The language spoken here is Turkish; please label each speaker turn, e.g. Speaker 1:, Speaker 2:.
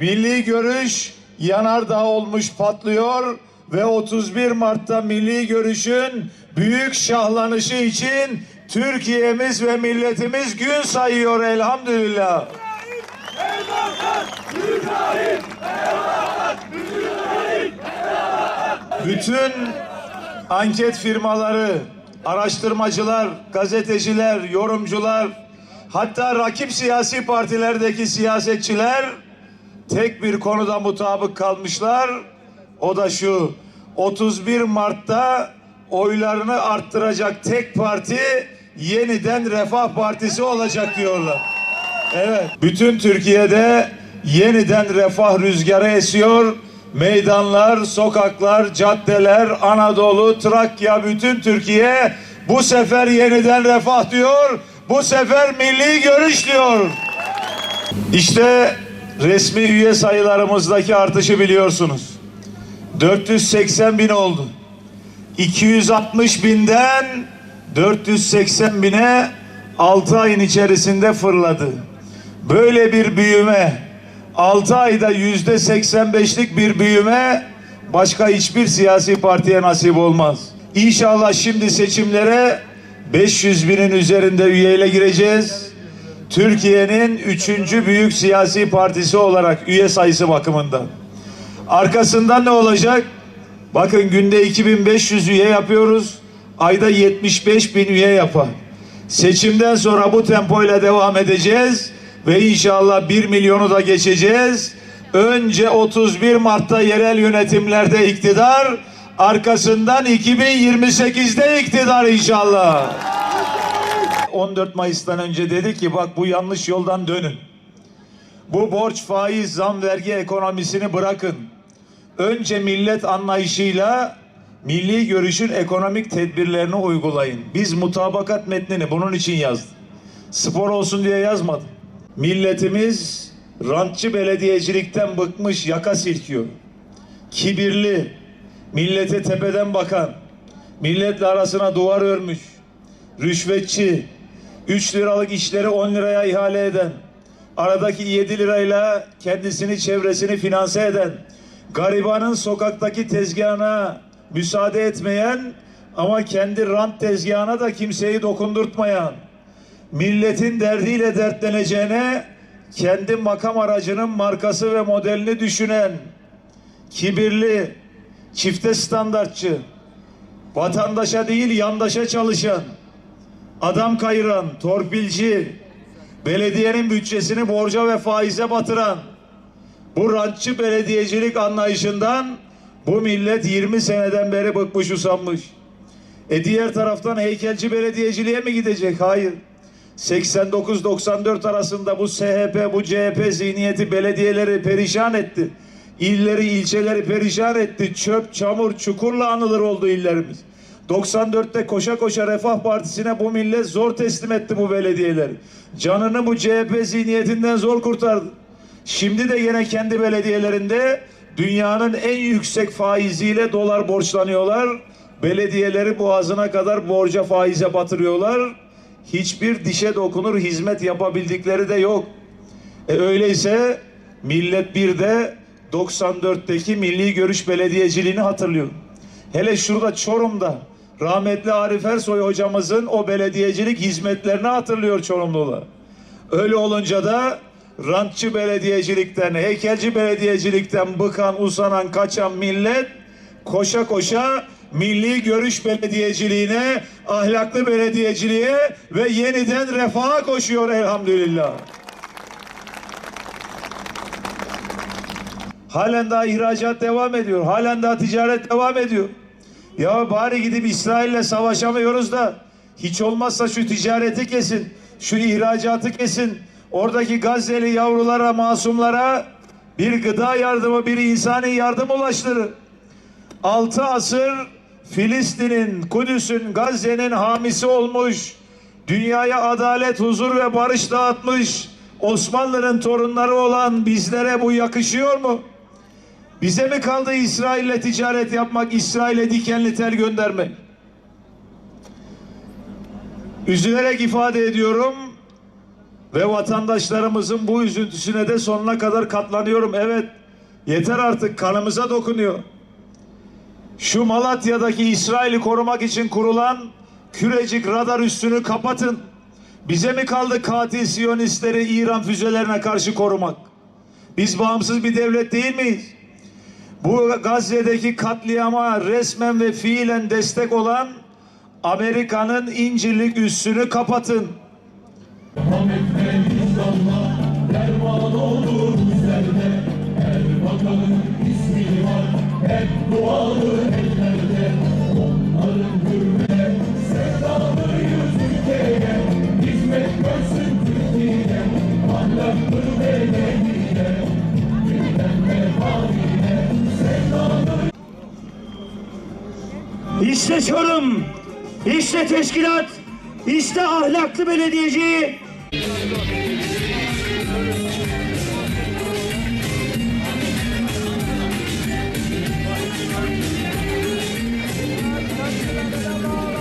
Speaker 1: Milli görüş yanardağ olmuş patlıyor ve 31 Mart'ta milli görüşün büyük şahlanışı için Türkiye'miz ve milletimiz gün sayıyor elhamdülillah. Bütün anket firmaları, araştırmacılar, gazeteciler, yorumcular, hatta rakip siyasi partilerdeki siyasetçiler tek bir konuda mutabık kalmışlar. O da şu. 31 Mart'ta oylarını arttıracak tek parti yeniden Refah Partisi olacak diyorlar. Evet. Bütün Türkiye'de yeniden refah rüzgarı esiyor. Meydanlar, sokaklar, caddeler, Anadolu, Trakya, bütün Türkiye bu sefer yeniden refah diyor. Bu sefer milli görüş diyor. İşte resmi üye sayılarımızdaki artışı biliyorsunuz. 480 bin oldu. 260 binden 480 bine 6 ayın içerisinde fırladı. Böyle bir büyüme 6 ayda yüzde 85'lik bir büyüme başka hiçbir siyasi partiye nasip olmaz. İnşallah şimdi seçimlere 500 binin üzerinde üyeyle gireceğiz. Türkiye'nin üçüncü büyük siyasi partisi olarak üye sayısı bakımından. Arkasından ne olacak? Bakın günde 2500 üye yapıyoruz. Ayda 75 bin üye yapar. Seçimden sonra bu tempoyla devam edeceğiz ve inşallah 1 milyonu da geçeceğiz. Önce 31 Mart'ta yerel yönetimlerde iktidar, arkasından 2028'de iktidar inşallah. 14 Mayıs'tan önce dedi ki bak bu yanlış yoldan dönün. Bu borç, faiz, zam, vergi ekonomisini bırakın. Önce millet anlayışıyla milli görüşün ekonomik tedbirlerini uygulayın. Biz mutabakat metnini bunun için yazdık. Spor olsun diye yazmadım. Milletimiz rantçı belediyecilikten bıkmış, yaka silkiyor. Kibirli, millete tepeden bakan, milletle arasına duvar örmüş, rüşvetçi, 3 liralık işleri 10 liraya ihale eden, aradaki 7 lirayla kendisini çevresini finanse eden, garibanın sokaktaki tezgahına müsaade etmeyen ama kendi rant tezgahına da kimseyi dokundurtmayan, milletin derdiyle dertleneceğine kendi makam aracının markası ve modelini düşünen, kibirli, çifte standartçı, vatandaşa değil yandaşa çalışan, adam kayıran, torpilci, belediyenin bütçesini borca ve faize batıran, bu rantçı belediyecilik anlayışından bu millet 20 seneden beri bıkmış usanmış. E diğer taraftan heykelci belediyeciliğe mi gidecek? Hayır. 89-94 arasında bu SHP, bu CHP zihniyeti belediyeleri perişan etti. İlleri, ilçeleri perişan etti. Çöp, çamur, çukurla anılır oldu illerimiz. 94'te koşa koşa Refah Partisi'ne bu millet zor teslim etti bu belediyeleri. Canını bu CHP zihniyetinden zor kurtardı. Şimdi de yine kendi belediyelerinde dünyanın en yüksek faiziyle dolar borçlanıyorlar. Belediyeleri boğazına kadar borca faize batırıyorlar. Hiçbir dişe dokunur hizmet yapabildikleri de yok. E öyleyse millet bir de 94'teki milli görüş belediyeciliğini hatırlıyor. Hele şurada Çorum'da rahmetli Arif Ersoy hocamızın o belediyecilik hizmetlerini hatırlıyor Çorumlular. Öyle olunca da rantçı belediyecilikten, heykelci belediyecilikten bıkan, usanan, kaçan millet koşa koşa milli görüş belediyeciliğine, ahlaklı belediyeciliğe ve yeniden refaha koşuyor elhamdülillah. Halen daha ihracat devam ediyor. Halen daha ticaret devam ediyor. Ya bari gidip İsrail'le savaşamıyoruz da hiç olmazsa şu ticareti kesin. Şu ihracatı kesin. Oradaki Gazze'li yavrulara, masumlara bir gıda yardımı, bir insani yardım ulaştırın. Altı asır Filistin'in, Kudüs'ün, Gazze'nin hamisi olmuş, dünyaya adalet, huzur ve barış dağıtmış Osmanlı'nın torunları olan bizlere bu yakışıyor mu? Bize mi kaldı İsrail'le ticaret yapmak, İsrail'e dikenli tel göndermek? Üzülerek ifade ediyorum Ve vatandaşlarımızın bu üzüntüsüne de sonuna kadar katlanıyorum. Evet, yeter artık kanımıza dokunuyor. Şu Malatya'daki İsrail'i korumak için kurulan kürecik radar üstünü kapatın. Bize mi kaldı katil Siyonistleri İran füzelerine karşı korumak? Biz bağımsız bir devlet değil miyiz? Bu Gazze'deki katliama resmen ve fiilen destek olan Amerika'nın incirlik üssünü kapatın.
Speaker 2: İşte Çorum, işte teşkilat, işte ahlaklı belediyeci,